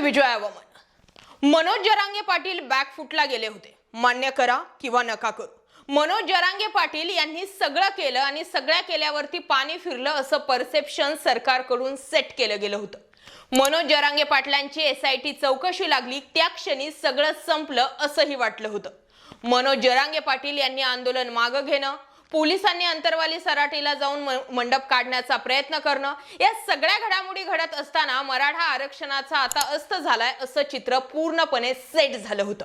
विजयावमन मनोज जरांगे पाटील बॅकफुटला गेले होते. मान्य करा किंवा नका करू. मनोज जरांगे पाटील यांनी सगळं केलं आणि सगळ्या केल्यावरती पाणी फिरलं असं परसेप्शन सरकारकडून सेट केलं गेलं होतं. मनोज जरांगे पाटलांची एस आय टी चौकशी लागली त्या क्षणी सगळं संपलं असंही वाटलं होतं. मनोज जरांगे पाटील यांनी आंदोलन मागं घेणं पोलिसांनी अंतरवाली सराटीला जाऊन म- मंडप काढण्याचा प्रयत्न करणं. या सगळ्या घडामोडी घडत असताना मराठा आरक्षणाचा आता अस्त झालाय असं चित्र पूर्णपणे सेट झालं होतं.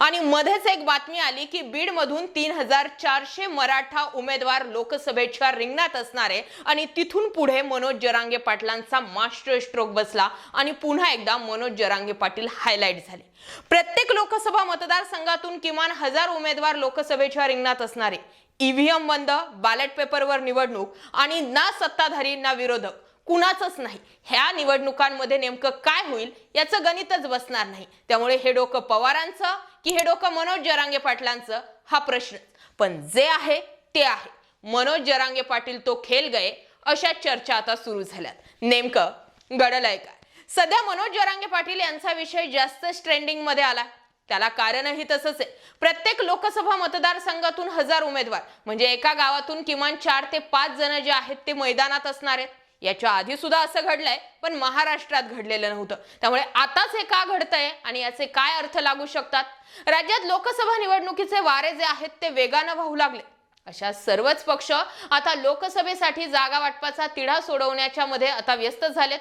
आणि मध्येच एक बातमी आली की बीड मधून तीन हजार चारशे मराठा उमेदवार लोकसभेच्या रिंगणात असणारे आणि तिथून पुढे मनोज जरांगे पाटलांचा मास्टर स्ट्रोक बसला आणि पुन्हा एकदा मनोज जरांगे पाटील हायलाईट झाले. प्रत्येक लोकसभा मतदारसंघातून किमान हजार उमेदवार लोकसभेच्या रिंगणात असणारे. ईव्हीएम बंद बॅलेट पेपरवर निवडणूक आणि ना सत्ताधारी ना विरोधक. कुणाचंच नाही. ह्या निवडणुकांमध्ये नेमकं काय होईल याचं गणितच बसणार नाही. त्यामुळे हे डोकं पवारांचं की हे डोकं मनोज जरांगे पाटलांचं? हा प्रश्न. पण जे आहे ते आहे. मनोज जरांगे पाटील तो खेल गए अशा चर्चा आता सुरू झाल्यात. नेमकं घडलंय काय? सध्या मनोज जरांगे पाटील यांचा विषय जास्तच ट्रेंडिंगमध्ये आला त्याला कारणही तसंच आहे. प्रत्येक लोकसभा मतदारसंघातून हजार उमेदवार म्हणजे एका गावातून किमान चार ते पाच जण जे आहेत ते मैदानात असणार आहेत. याच्या आधी सुद्धा असं घडलंय पण महाराष्ट्रात घडलेलं नव्हतं. त्यामुळे आताच हे का घडतंय आणि याचे काय अर्थ लागू शकतात? राज्यात लोकसभा निवडणुकीचे वारे जे आहेत ते वेगानं वाहू लागले. अशा सर्वच पक्ष आता लोकसभेसाठी जागा वाटपाचा तिढा सोडवण्याच्या मध्ये आता व्यस्त झालेत.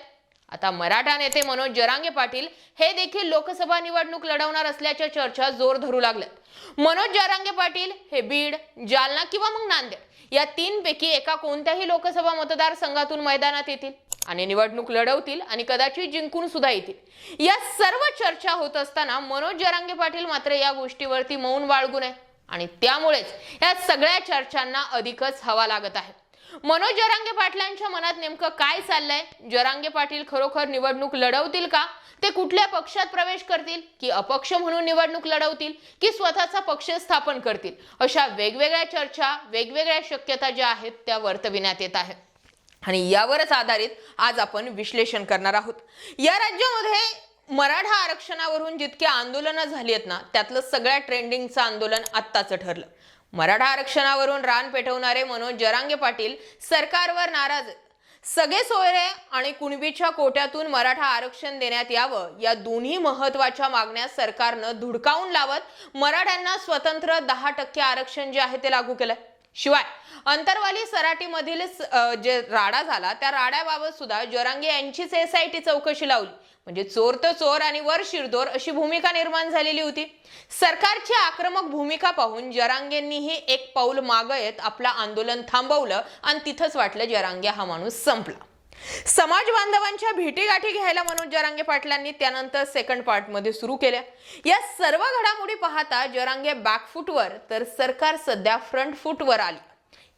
आता मराठा नेते मनोज जरांगे पाटील हे देखील लोकसभा निवडणूक लढवणार असल्याच्या चर्चा जोर धरू लागल्यात मनोज जरांगे पाटील हे बीड जालना किंवा मग नांदेड या तीन पैकी एका कोणत्याही लोकसभा मतदारसंघातून मैदानात येतील आणि निवडणूक लढवतील आणि कदाचित जिंकून सुद्धा येतील. या सर्व चर्चा होत असताना मनोज जरांगे पाटील मात्र या गोष्टीवरती मौन बाळगू आहे आणि त्यामुळेच या सगळ्या चर्चांना अधिकच हवा लागत आहे. मनोज जरांगे पाटलांच्या मनात नेमकं काय चाललंय? जरांगे पाटील खरोखर निवडणूक लढवतील का? ते कुठल्या पक्षात प्रवेश करतील? की अपक्ष म्हणून निवडणूक लढवतील? की स्वतःचा पक्ष स्थापन करतील? अशा वेगवेगळ्या चर्चा वेगवेगळ्या शक्यता ज्या आहेत त्या वर्तविण्यात येत आहेत. आणि यावरच आधारित आज आपण विश्लेषण करणार आहोत. या राज्यामध्ये मराठा आरक्षणावरून जितके आंदोलनं झाली आहेत ना त्यातलं सगळ्या ट्रेंडिंगचं आंदोलन आत्ताचं ठरलं. मराठा आरक्षणावरून रान पेटवणारे मनोज जरांगे पाटील सरकारवर नाराज. सगळे सोयरे आणि कुणबीच्या कोट्यातून मराठा आरक्षण देण्यात यावं या दोन्ही महत्त्वाच्या मागण्या सरकारनं धुडकावून लावत मराठ्यांना स्वतंत्र दहा टक्के आरक्षण जे आहे ते लागू केलंय. शिवाय अंतरवाली सराटीमधील जे राडा झाला त्या राड्याबाबत सुद्धा जरांगे यांचीच एस आय टी चौकशी लावली. म्हणजे चोर तर चोर आणि वर शिरदोर अशी भूमिका निर्माण झालेली होती. सरकारची आक्रमक भूमिका पाहून जरांगेंनीही एक पाऊल मागं येत आपलं आंदोलन थांबवलं आणि तिथंच वाटलं जरांगे हा माणूस संपला. समाज बांधवांच्या भेटीगाठी घ्यायला मनोज जरांगे पाटलांनी त्यानंतर सेकंड पार्टमध्ये सुरू केल्या. या सर्व घडामोडी पाहता जरांगे बॅकफुटवर तर सरकार सध्या फ्रंट फुटवर आली.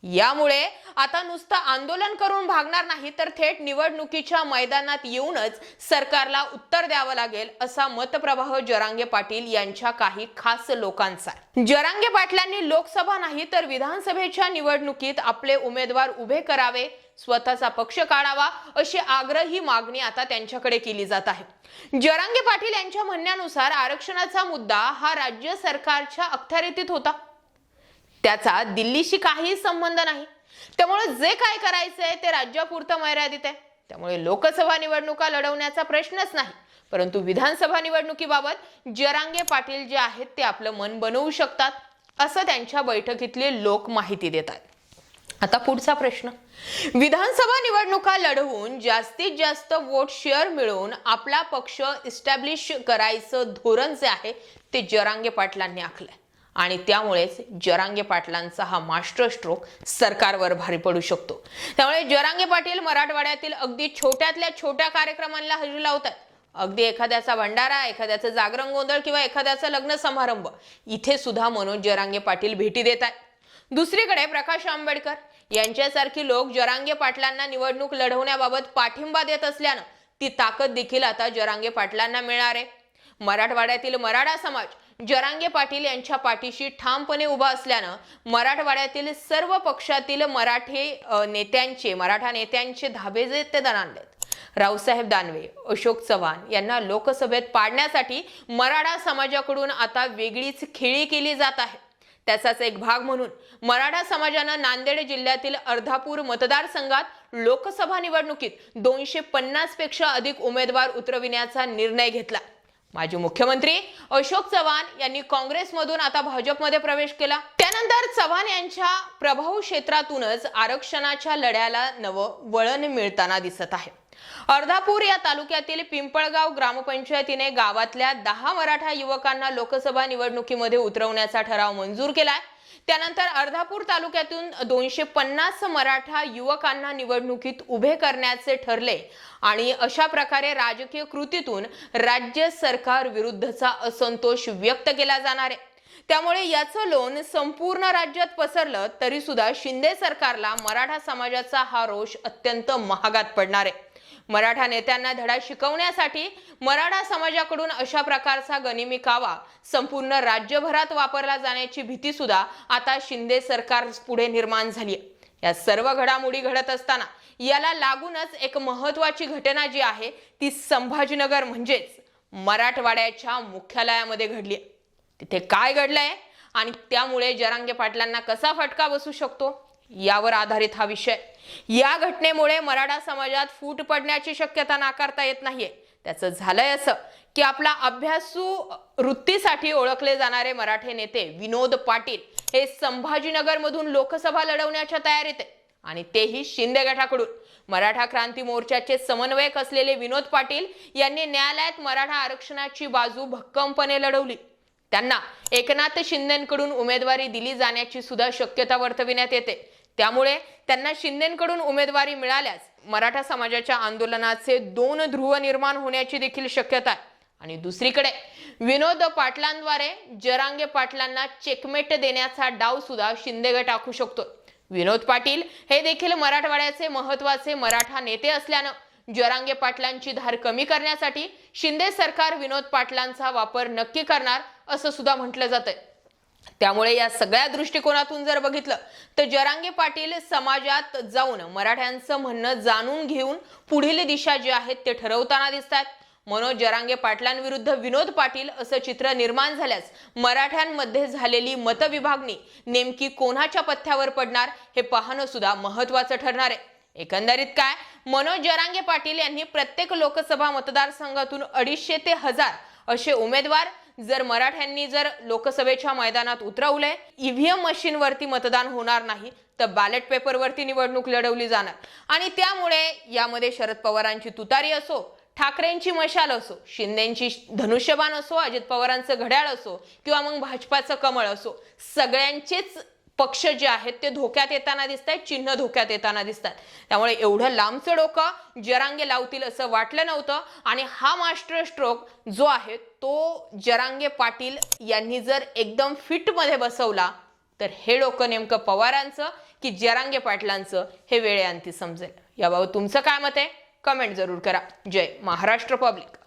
यामुळे आता नुसतं आंदोलन करून भागणार नाही तर थेट निवडणुकीच्या मैदानात येऊनच सरकारला उत्तर द्यावं लागेल असा मतप्रवाह जरांगे पाटील यांच्या काही खास लोकांचा जरांगे पाटलांनी लोकसभा नाही तर विधानसभेच्या निवडणुकीत आपले उमेदवार उभे करावे स्वतःचा पक्ष काढावा अशी आग्रही मागणी आता त्यांच्याकडे केली जात आहे. जरांगे पाटील यांच्या म्हणण्यानुसार आरक्षणाचा मुद्दा हा राज्य सरकारच्या अखत्यारीतीत होता. त्याचा दिल्लीशी काहीही संबंध नाही. त्यामुळे जे काय करायचंय ते राज्यापुरतं मर्यादित आहे. त्यामुळे लोकसभा निवडणुका लढवण्याचा प्रश्नच नाही. परंतु विधानसभा निवडणुकीबाबत जरांगे पाटील जे आहेत ते आपलं मन बनवू शकतात असं त्यांच्या बैठकीतले लोक माहिती देतात. आता पुढचा प्रश्न. विधानसभा निवडणुका लढवून जास्तीत जास्त वोट शेअर मिळवून आपला पक्ष इस्टॅब्लिश करायचं धोरण जे आहे ते जरांगे पाटलांनी आखलंय. आणि त्यामुळेच जरांगे पाटलांचा हा मास्टर स्ट्रोक सरकारवर भारी पडू शकतो. त्यामुळे जरांगे पाटील मराठवाड्यातील अगदी छोट्यातल्या छोट्या कार्यक्रमांना हजेरी लावतात अगदी एखाद्याचा भंडारा एखाद्याचं जागरण गोंधळ किंवा एखाद्याचा लग्न समारंभ इथे सुद्धा मनोज जरांगे पाटील भेटी देत आहेत दुसरीकडे प्रकाश आंबेडकर यांच्यासारखी लोक जरांगे पाटलांना निवडणूक लढवण्याबाबत पाठिंबा देत असल्यानं ती ताकद देखील आता जरांगे पाटलांना मिळणार आहे. मराठवाड्यातील मराठा समाज जरांगे पाटील यांच्या पाठीशी ठामपणे उभा असल्यानं मराठवाड्यातील सर्व पक्षातील मराठी नेत्यांचे मराठा नेत्यांचे धाबे जे ते दणाणलेत. रावसाहेब दानवे अशोक चव्हाण यांना लोकसभेत पाडण्यासाठी मराठा समाजाकडून आता वेगळीच खेळी केली जात आहे. त्याचाच एक भाग म्हणून मराठा समाजानं नांदेड जिल्ह्यातील अर्धापूर मतदारसंघात लोकसभा निवडणुकीत दोनशे पन्नासपेक्षा अधिक उमेदवार उतरविण्याचा निर्णय घेतला. माजी मुख्यमंत्री अशोक चव्हाण यांनी काँग्रेसमधून आता भाजपमध्ये प्रवेश केला. त्यानंतर चव्हाण यांच्या प्रभाव क्षेत्रातूनच आरक्षणाच्या लढ्याला नवं वळण मिळताना दिसत आहे. अर्धापूर या तालुक्यातील पिंपळगाव ग्रामपंचायतीने गावातल्या दहा मराठा युवकांना लोकसभा निवडणुकीमध्ये उतरवण्याचा ठराव मंजूर केलाय. त्यानंतर अर्धापूर तालुक्यातून दोनशे पन्नास मराठा युवकांना निवडणुकीत उभे करण्याचे ठरले आणि अशा प्रकारे राजकीय कृतीतून राज्य सरकार विरुद्धचा असंतोष व्यक्त केला जाणार आहे. त्यामुळे याचं लोन संपूर्ण राज्यात पसरलं तरी सुद्धा शिंदे सरकारला मराठा समाजाचा हा रोष अत्यंत महागात पडणार आहे. मराठा नेत्यांना धडा शिकवण्यासाठी मराठा समाजाकडून अशा प्रकारचा गनिमी कावा संपूर्ण राज्यभरात वापरला जाण्याची भीती सुद्धा आता शिंदे सरकार पुढे निर्माण झाली आहे या सर्व घडामोडी घडत असताना याला लागूनच एक महत्वाची घटना जी आहे ती संभाजीनगर म्हणजेच मराठवाड्याच्या मुख्यालयामध्ये घडली तिथे काय घडलंय आणि त्यामुळे जरांगे पाटलांना कसा फटका बसू शकतो? यावर आधारित हा विषय. या घटनेमुळे मराठा समाजात फूट पडण्याची शक्यता नाकारता येत नाहीये. त्याचं झालंय असं की आपला अभ्यासू वृत्तीसाठी ओळखले जाणारे मराठे नेते विनोद पाटील हे संभाजीनगर मधून लोकसभा लढवण्याच्या तयारीत आहे आणि तेही शिंदे गटाकडून. मराठा क्रांती मोर्चाचे समन्वयक असलेले विनोद पाटील यांनी न्यायालयात मराठा आरक्षणाची बाजू भक्कमपणे लढवली. त्यांना एकनाथ शिंदेकडून उमेदवारी दिली जाण्याची सुद्धा शक्यता वर्तविण्यात येते. त्यामुळे त्यांना शिंदेकडून उमेदवारी मिळाल्यास मराठा समाजाच्या आंदोलनाचे दोन ध्रुव निर्माण होण्याची देखील शक्यता आहे. आणि दुसरीकडे विनोद पाटलांद्वारे जरांगे पाटलांना चेकमेट देण्याचा डाव सुद्धा शिंदे गट शकतो विनोद पाटील हे देखील मराठवाड्याचे महत्त्वाचे मराठा नेते असल्यानं जरांगे पाटलांची धार कमी करण्यासाठी शिंदे सरकार विनोद पाटलांचा वापर नक्की करणार असं सुद्धा म्हटलं जातंय. त्यामुळे या सगळ्या दृष्टिकोनातून जर बघितलं तर जरांगे पाटील समाजात जाऊन मराठ्यांचं म्हणणं जाणून घेऊन पुढील दिशा जी आहेत ते ठरवताना दिसत आहेत मनोज जरांगे पाटलांविरुद्ध विनोद पाटील असं चित्र निर्माण झाल्यास मराठ्यांमध्ये झालेली मतविभागणी नेमकी कोणाच्या पथ्यावर पडणार हे पाहणं सुद्धा महत्वाचं ठरणार आहे. एकंदरीत काय? मनोज जरांगे पाटील यांनी प्रत्येक लोकसभा मतदारसंघातून अडीचशे ते हजार असे उमेदवार जर मराठ्यांनी जर लोकसभेच्या मैदानात उतरवलंय ईव्हीएम मशीनवरती मतदान होणार नाही तर बॅलेट पेपरवरती निवडणूक लढवली जाणार. आणि त्यामुळे यामध्ये शरद पवारांची तुतारी असो ठाकरेंची मशाल असो शिंदेची धनुष्यबाण असो अजित पवारांचं घड्याळ असो किंवा मग भाजपाचं कमळ असो सगळ्यांचेच पक्ष जे आहेत ते धोक्यात येताना दिसत आहेत चिन्ह धोक्यात येताना दिसतात त्यामुळे एवढं लांबचं डोकं जरांगे लावतील असं वाटलं नव्हतं. आणि हा मास्टर स्ट्रोक जो आहे तो जरांगे पाटील यांनी जर एकदम फिटमध्ये बसवला तर हे डोकं नेमकं पवारांचं की जरांगे पाटलांचं हे वेळेअंती समजेल. याबाबत तुमचं काय मत आहे? कमेंट जरूर करा. जय महाराष्ट्र पब्लिक.